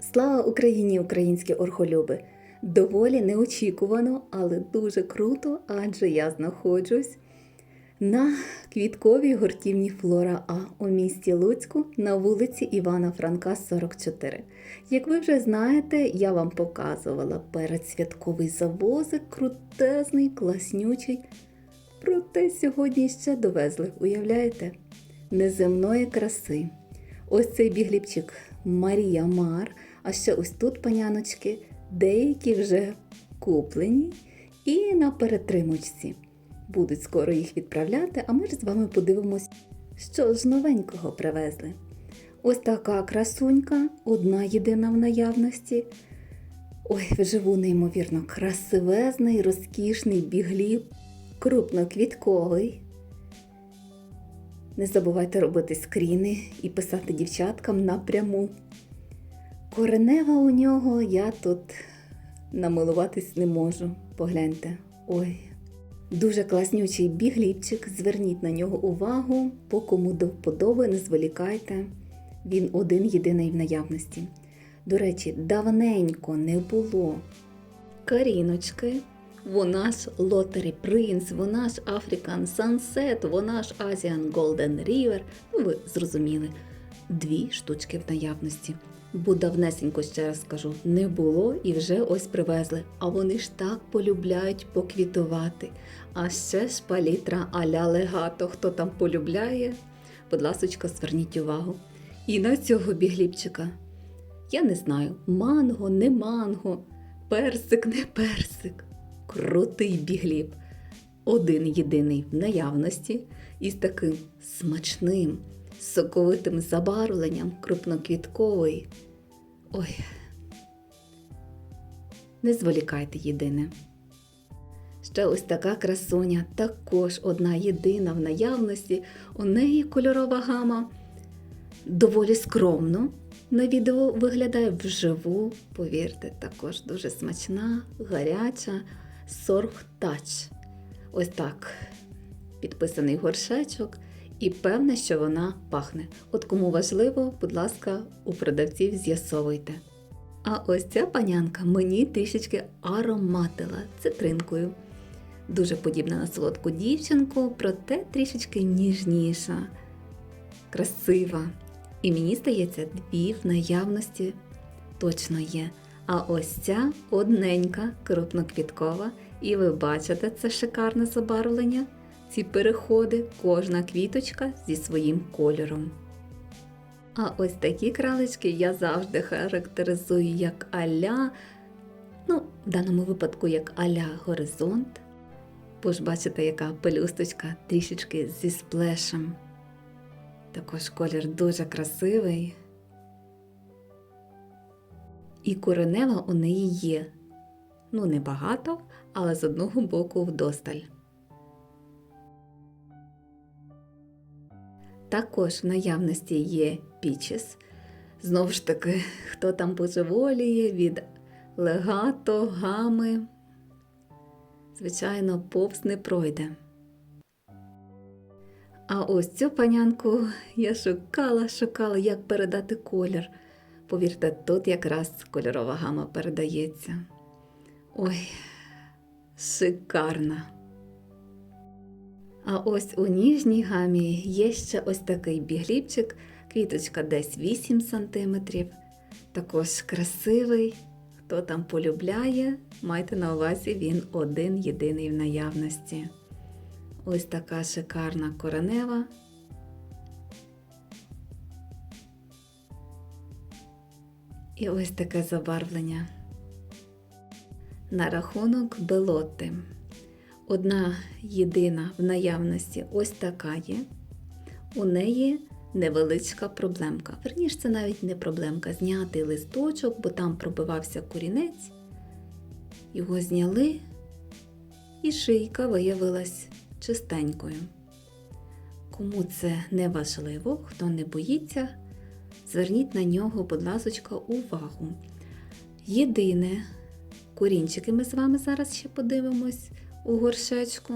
Слава Україні, українські орхолюби! Доволі неочікувано, але дуже круто, адже я знаходжусь на квітковій гуртівні Флора А у місті Луцьку на вулиці Івана Франка, 44. Як ви вже знаєте, я вам показувала передсвятковий завозик, крутезний, класнючий. Проте сьогодні ще довезли, уявляєте? Неземної краси. Ось цей бігліпчик Марія Мар, а ще ось тут паняночки, деякі вже куплені і на перетримочці. Будуть скоро їх відправляти, а ми ж з вами подивимось, що ж новенького привезли. Ось така красунька, одна єдина в наявності. Ой, вживу неймовірно красивезний, розкішний бігліп, крупноквітковий. Не забувайте робити скріни і писати дівчаткам напряму. Коренева у нього я тут намилуватись не можу. Погляньте. Ой. Дуже класнючий бігліпчик, зверніть на нього увагу, по кому до вподоби, не зволікайте. Він один єдиний в наявності. До речі, давненько не було каріночки, вона ж Lottery Prince, вона ж African Sunset, вона ж Asian Golden River. Ну, ви зрозуміли, дві штучки в наявності. Бо давнесенько, ще раз скажу, не було і вже ось привезли. А вони ж так полюбляють поквітувати. А ще ж палітра аля легато. Хто там полюбляє, будь ласочка, зверніть увагу. І на цього бігліпчика. Я не знаю, манго, не манго, персик, не персик. Крутий бігліп. Один єдиний в наявності із таким смачним, соковитим забарвленням крупноквітковий. Ой, не зволікайте єдине. Ще ось така красуня, також одна єдина в наявності. У неї кольорова гама доволі скромно. На відео виглядає вживу, повірте, також дуже смачна, гаряча Сорг Тач. Ось так. Підписаний горшечок, і певне, що вона пахне. От кому важливо, будь ласка, у продавців з'ясовуйте. А ось ця панянка мені трішечки ароматила цитринкою. Дуже подібна на солодку дівчинку, проте трішечки ніжніша, красива. І мені здається, дві в наявності точно є. А ось ця одненька, крупноквіткова, і ви бачите це шикарне забарвлення, ці переходи, кожна квіточка зі своїм кольором. А ось такі кралечки я завжди характеризую як аля, ну, в даному випадку як аля горизонт. Бо ж бачите, яка пелюсточка трішечки зі сплешем. Також колір дуже красивий. І коренева у неї є. Ну, небагато, але з одного боку вдосталь. Також в наявності є пічес. Знову ж таки, хто там божеволіє від легато, гами. Звичайно, повз не пройде. А ось цю панянку я шукала, шукала, як передати колір. Повірте, тут якраз кольорова гама передається. Ой, шикарна. А ось у ніжній гамі є ще ось такий бігліпчик, квіточка десь 8 см. Також красивий. Хто там полюбляє, майте на увазі, він один єдиний в наявності. Ось така шикарна коренева. І ось таке забарвлення. На рахунок белоти. Одна єдина в наявності ось така є. У неї невеличка проблемка. Верніше, це навіть не проблемка. Зняти листочок, бо там пробивався корінець. Його зняли, і шийка виявилась чистенькою. Кому це не важливо, хто не боїться, зверніть на нього, будь ласочка, увагу. Єдине, корінчики ми з вами зараз ще подивимось у горшечку.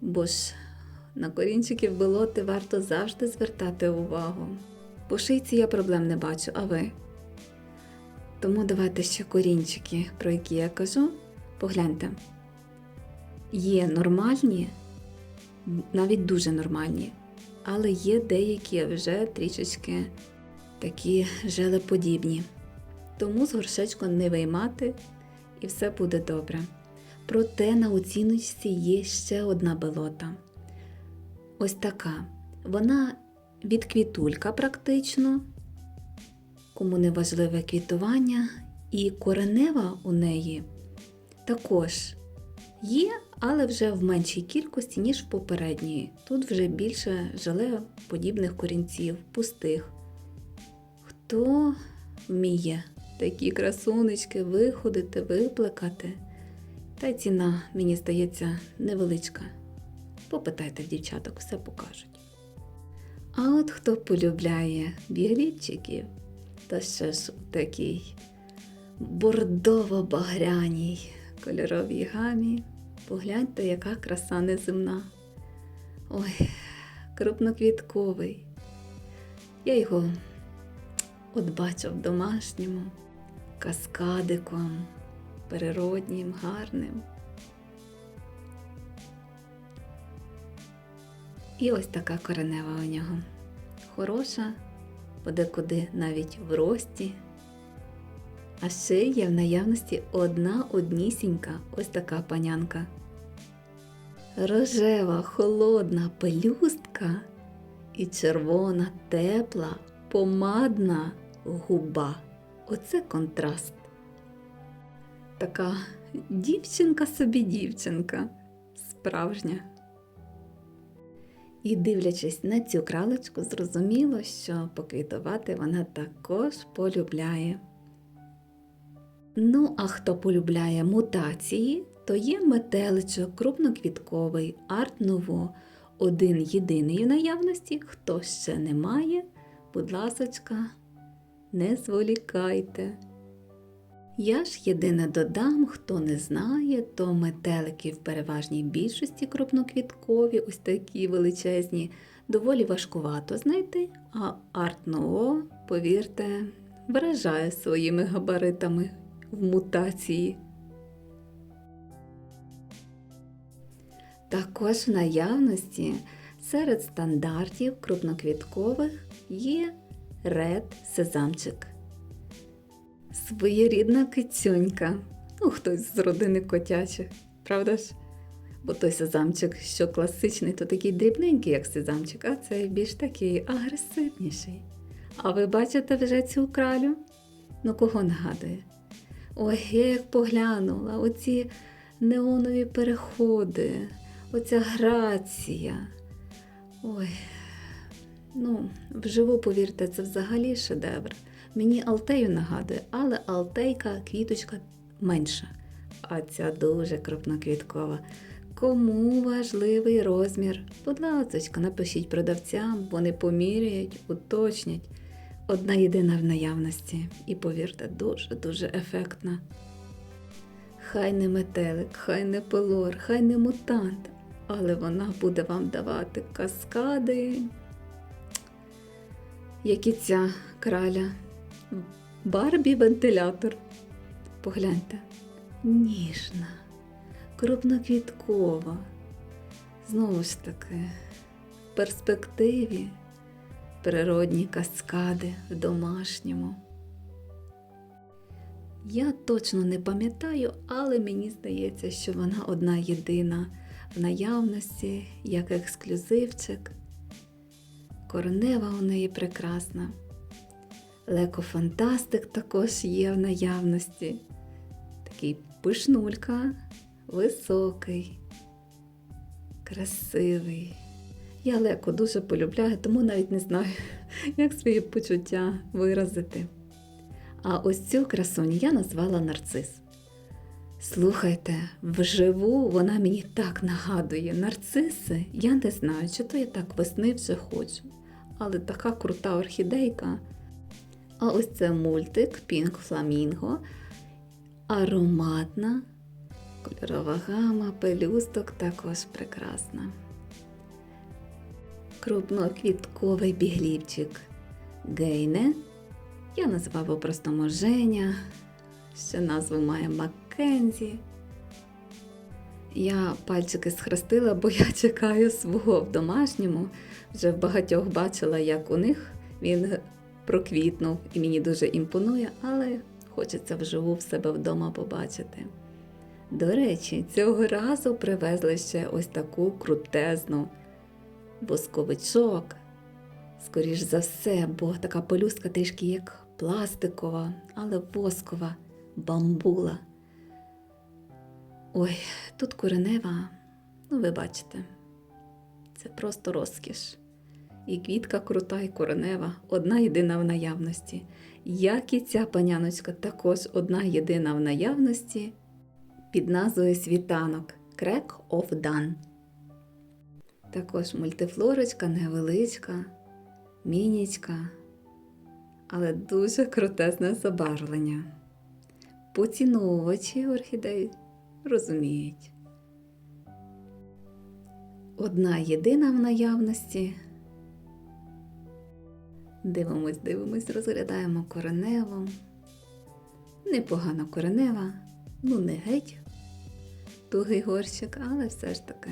Бо ж на корінчиків болоти варто завжди звертати увагу. По шийці я проблем не бачу, а ви? Тому давайте ще корінчики, про які я кажу. Погляньте. Є нормальні, навіть дуже нормальні, але є деякі вже трішечки такі желеподібні. Тому з горшечку не виймати і все буде добре. Проте на оціночці є ще одна белота. Ось така. Вона від квітулька практично, кому не важливе квітування, і коренева у неї також є, але вже в меншій кількості, ніж в попередньої. Тут вже більше желе подібних корінців, пустих. Хто вміє такі красунечки виходити, виплекати? Та ціна, мені здається, невеличка. Попитайте в дівчаток, все покажуть. А от хто полюбляє бігліпчиків, то ще ж у такій бордово-багряній кольоровій гамі, погляньте, яка краса неземна. Ой, крупноквітковий. Я його от бачу в домашньому, каскадиком, природнім, гарним. І ось така коренева у нього. Хороша, подекуди навіть в рості. А ще є в наявності одна однісінька ось така панянка. Рожева, холодна пелюстка і червона, тепла, помадна губа. Оце контраст. Така дівчинка собі дівчинка, справжня. І дивлячись на цю кралечку, зрозуміло, що поквітувати вона також полюбляє. Ну, а хто полюбляє мутації, то є метеличок крупноквітковий, арт-ново, один єдиний в наявності, хто ще не має, будь ласочка, не зволікайте. Я ж єдине додам, хто не знає, то метелики в переважній більшості крупноквіткові, ось такі величезні, доволі важкувато знайти, а арт-ново, повірте, вражає своїми габаритами в мутації. Також в наявності серед стандартів крупноквіткових є ред сезамчик. Своєрідна кицюнька, ну хтось з родини котячих, правда ж? Бо той сезамчик, що класичний, то такий дрібненький, як сезамчик, а цей більш такий агресивніший. А ви бачите вже цю кралю? Ну кого нагадує? Ой, я як поглянула, оці неонові переходи, оця грація. Ой, ну, вживу, повірте, це взагалі шедевр. Мені Алтею нагадує, але Алтейка квіточка менша, а ця дуже крупноквіткова. Кому важливий розмір? Будь ласка, напишіть продавцям, вони поміряють, уточнять. Одна єдина в наявності, і повірте, дуже-дуже ефектна. Хай не метелик, хай не пилор, хай не мутант, але вона буде вам давати каскади, як і ця краля. Барбі вентилятор. Погляньте, ніжна, крупноквіткова. Знову ж таки, в перспективі природні каскади в домашньому. Я точно не пам'ятаю, але мені здається, що вона одна єдина в наявності, як ексклюзивчик. Коренева у неї прекрасна. Лекофантастик також є в наявності. Такий пишнулька, високий, красивий. Я леко дуже полюбляю, тому навіть не знаю, як свої почуття виразити. А ось цю красуню я назвала нарцис. Слухайте, вживу вона мені так нагадує нарциси. Я не знаю, чи то я так весни вже хочу. Але така крута орхідейка. А ось це мультик Pink Flamingo. Ароматна, кольорова гама, пелюсток також прекрасна. Крупноквітковий біглівчик Гейне Я називаю по-простому Женя, ще назву має Маккензі. Я пальчики схрестила, бо я чекаю свого в домашньому. Вже в багатьох бачила, як у них він проквітнув і мені дуже імпонує, але хочеться вживу в себе вдома побачити. До речі, цього разу привезли ще ось таку крутезну восковичок. Скоріш за все, бо така пелюстка трішки як пластикова, але воскова бамбула. Ой, тут коренева, ну ви бачите, це просто розкіш. І квітка крута, і коренева, одна єдина в наявності. Як і ця паняночка, також одна єдина в наявності під назвою Світанок Crack of Dawn. Також мультифлорочка невеличка, мінічка, але дуже крутезне забарвлення. Поціновувачі орхідей розуміють. Одна єдина в наявності. Дивимось, дивимось, розглядаємо кореневу. Непогано коренева, ну не геть тугий горщик, але все ж таки.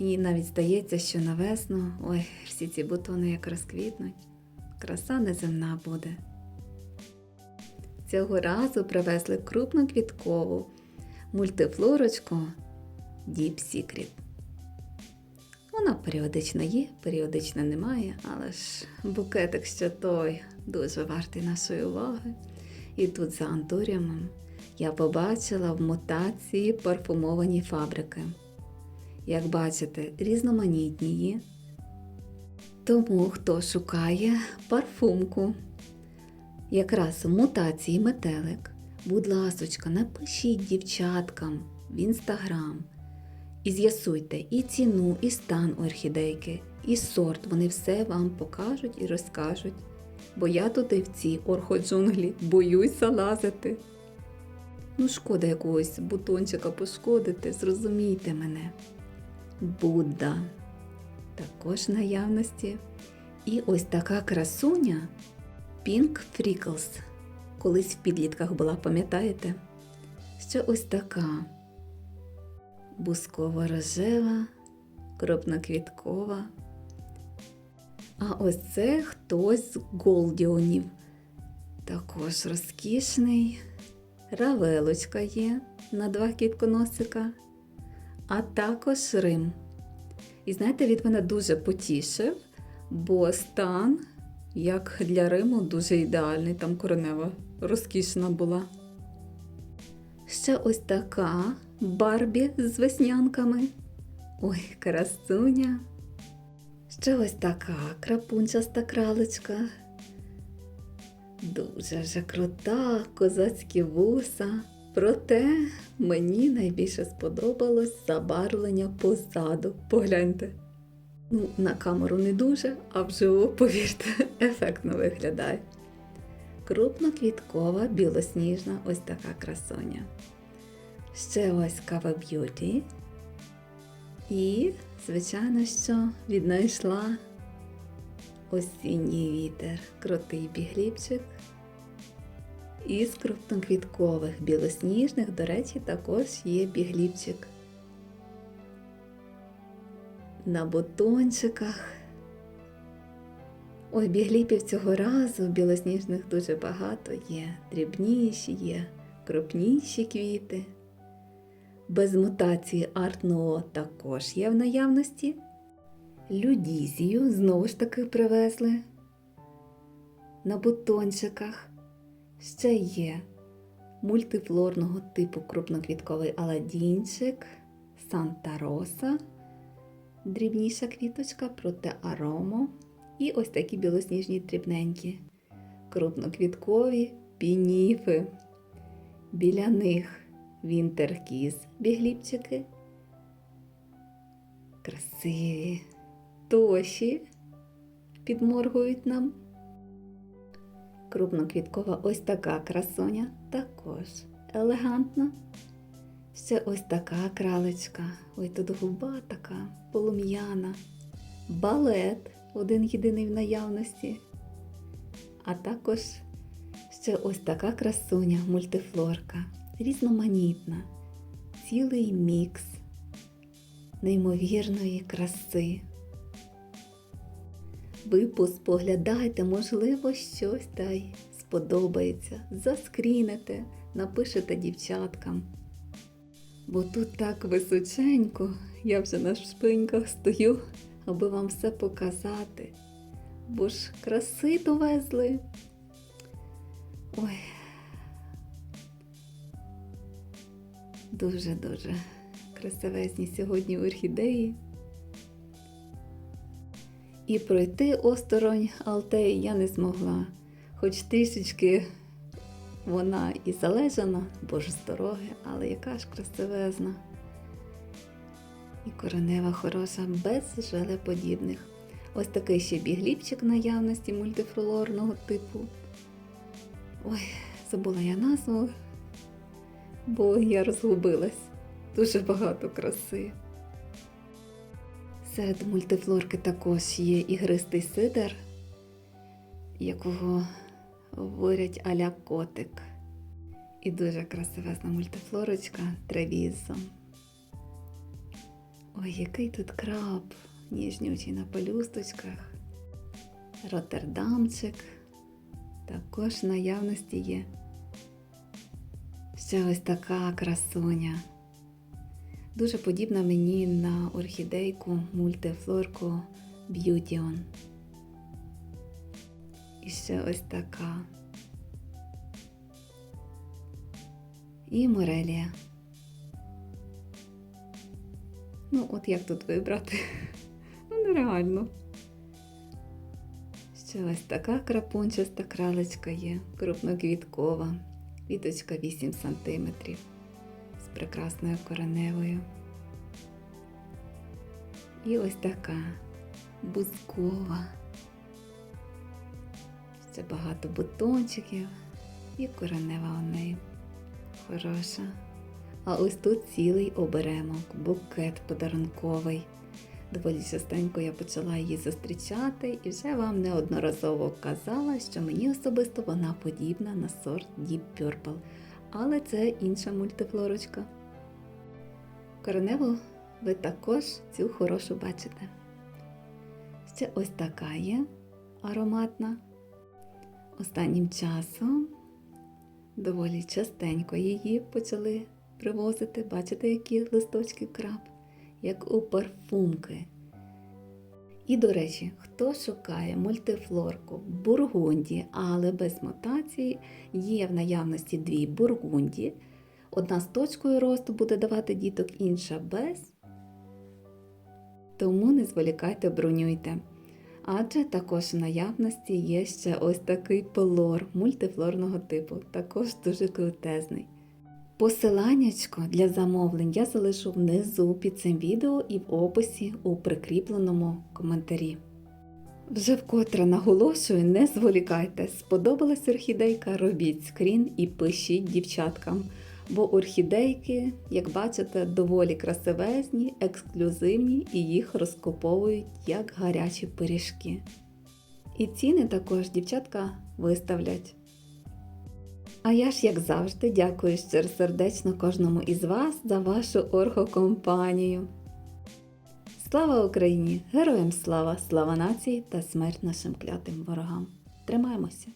Мені навіть здається, що на весну, ой, всі ці бутони як розквітнуть, краса неземна буде. Цього разу привезли крупну квіткову мультифлорочку Deep Secret. Вона періодично є, періодично немає, але ж букетик ще той дуже вартий нашої уваги. І тут за антуріумом я побачила в мутації парфумовані фабрики. Як бачите, різноманітні є. Тому хто шукає парфумку, якраз в мутації метелик, будь ласочка, напишіть дівчаткам в інстаграм і з'ясуйте і ціну, і стан орхідейки, і сорт. Вони все вам покажуть і розкажуть. Бо я туди в ці орходжунглі боюсь залазити. Ну, шкода якогось бутончика пошкодити, зрозумійте мене. Будда. Також наявності. І ось така красуня Pink Freckles. Колись в підлітках була, пам'ятаєте? Ще ось така бусково-рожева, крупноквіткова. А ось це хтось з голдіонів. Також розкішний. Равелочка є на два кітконосика, а також Рим. І знаєте, він мене дуже потішив, бо стан, як для Риму, дуже ідеальний. Там коренева розкішна була. Ще ось така Барбі з веснянками. Ой, красуня. Ще ось така крапунчаста кралечка. Дуже вже крута, козацькі вуса. Проте мені найбільше сподобалось забарвлення позаду. Погляньте. Ну, на камеру не дуже, а вживу, повірте, ефектно виглядає. Крупноквіткова, білосніжна, ось така красоня. Ще ось кава б'юті. І, звичайно, що віднайшла осінній вітер, крутий бігліпчик. Із крупноквіткових білосніжних, до речі, також є бігліпчик. На бутончиках. Ой, бігліпів цього разу білосніжних дуже багато є. Дрібніші є, крупніші квіти. Без мутації Art також є в наявності. Людізію знову ж таки привезли на бутончиках. Ще є мультифлорного типу крупноквітковий аладінчик, Санта Роса, дрібніша квіточка, проте аромо. І ось такі білосніжні дрібненькі, крупноквіткові пініфи. Біля них вінтеркіз бігліпчики. Красиві, тоші підморгують нам. Крупноквіткова ось така красоня, також елегантна. Ще ось така кралечка. Ой, тут губа така полум'яна. Балет один єдиний в наявності. А також ще ось така красуня, мультифлорка, різноманітна, цілий мікс неймовірної краси. Ви поспоглядайте, можливо, щось та й сподобається. Заскрінете, напишете дівчаткам. Бо тут так височенько, я вже на шпиньках стою, аби вам все показати. Бо ж краси довезли. Ой. Дуже-дуже красивезні сьогодні орхідеї. І пройти осторонь Алтеї я не змогла. Хоч трішечки вона і залежана, бо ж з дороги, але яка ж красивезна. І коренева хороша, без желеподібних. Ось такий ще бігліпчик наявності мультифлорного типу. Ой, забула я назву, бо я розгубилась. Дуже багато краси. Серед мультифлорки також є ігристий сидр, якого говорять аля котик. І дуже красивезна мультифлорочка тревізом. Ой, який тут краб, ніжнючий на пелюсточках. Роттердамчик також в наявності є. Ще ось така красуня. Дуже подібна мені на орхідейку мультифлорку Beautyon. І ще ось така. І Морелія. Ну, от як тут вибрати? Ну, нереально. Ще ось така крапунчаста кралечка є, крупноквіткова, квіточка 8 см з прекрасною кореневою. І ось така бузкова. Ще багато бутончиків і коренева у неї хороша. А ось тут цілий оберемок, букет подарунковий. Доволі частенько я почала її зустрічати і вже вам неодноразово казала, що мені особисто вона подібна на сорт Deep Purple. Але це інша мультифлорочка. Кореневу ви також цю хорошу бачите. Ще ось така є ароматна. Останнім часом доволі частенько її почали привозити. Бачите, які листочки краб, як у парфумки. І, до речі, хто шукає мультифлорку бургунді, але без мутації, є в наявності дві бургунді. Одна з точкою росту буде давати діток, інша без. Тому не зволікайте, бронюйте. Адже також в наявності є ще ось такий пелор мультифлорного типу, також дуже крутезний. Посиланнячко для замовлень я залишу внизу під цим відео і в описі у прикріпленому коментарі. Вже вкотре наголошую, не зволікайте, сподобалась орхідейка, робіть скрін і пишіть дівчаткам. Бо орхідейки, як бачите, доволі красивезні, ексклюзивні і їх розкуповують як гарячі пиріжки. І ціни також дівчатка виставлять. А я ж, як завжди, дякую щиросердечно кожному із вас за вашу оргокомпанію. Слава Україні! Героям слава, слава нації та смерть нашим клятим ворогам! Тримаємося!